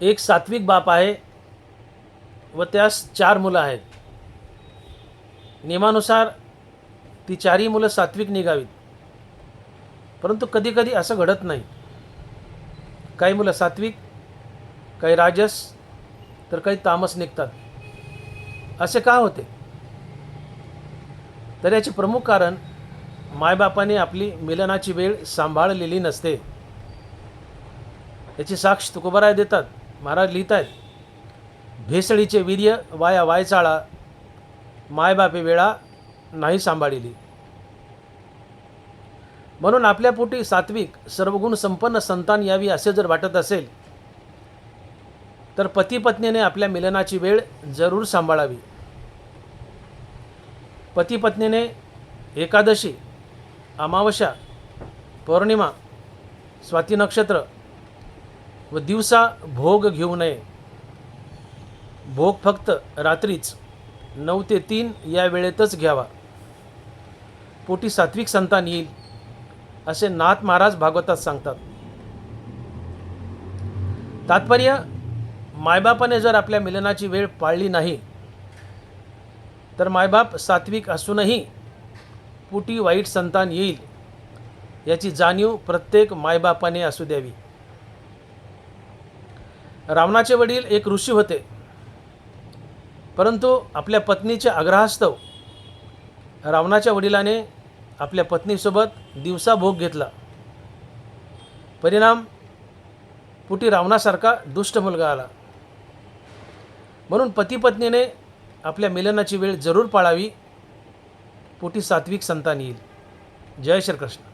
एक सात्विक बाप आहे व त्यास चार मुलं आहेत. नियमानुसार ती चारही मुलं सात्विक निघावीत. परंतु कधीकधी असं घडत नाही. काही मुलं सात्विक काही राजस तर काही तामस निघतात. असे का होते? तर याचे प्रमुख कारण मायबापाने आपली मिलनाची वेळ सांभाळलेली नसते. याची साक्ष तुकोबराय देतात. महाराज लिहित आहेत भेसळीचे वीर्य वाया वायचाळा मायबापे वेळा नाही सांभाळिली. म्हणून आपल्या पोटी सात्विक सर्वगुण संपन्न संतान यावी असे जर वाटत असेल तर पतीपत्नीने आपल्या मिलनाची वेळ जरूर सांभाळावी. पतीपत्नीने एकादशी अमावस्या पौर्णिमा स्वाती नक्षत्र व दिवसा भोग घेऊ नये. भोग फक्त रात्रीच नऊ ते तीन या वेळेतच घ्यावा. पोटी सात्विक संतान येईल असे नाथ महाराज भागवतात सांगतात. तात्पर्य मायबापाने जर आपल्या मिलनाची वेळ पाळली नाही तर मायबाप सात्विक असूनही पोटी वाईट संतान येईल याची जाणीव प्रत्येक मायबापाने असू द्यावी. रावणाचे वडील एक ऋषी होते. परंतु आपल्या पत्नीच्या आग्रहास्तव रावणाच्या वडिलाने आपल्या पत्नीसोबत दिवसा भोग घेतला. परिणाम पुटी रावणासारखा दुष्ट मुलगा आला. म्हणून पतीपत्नीने आपल्या मिलनाची वेळ जरूर पाळावी पोटी सात्विक संतान येईल. जय श्रीकृष्ण.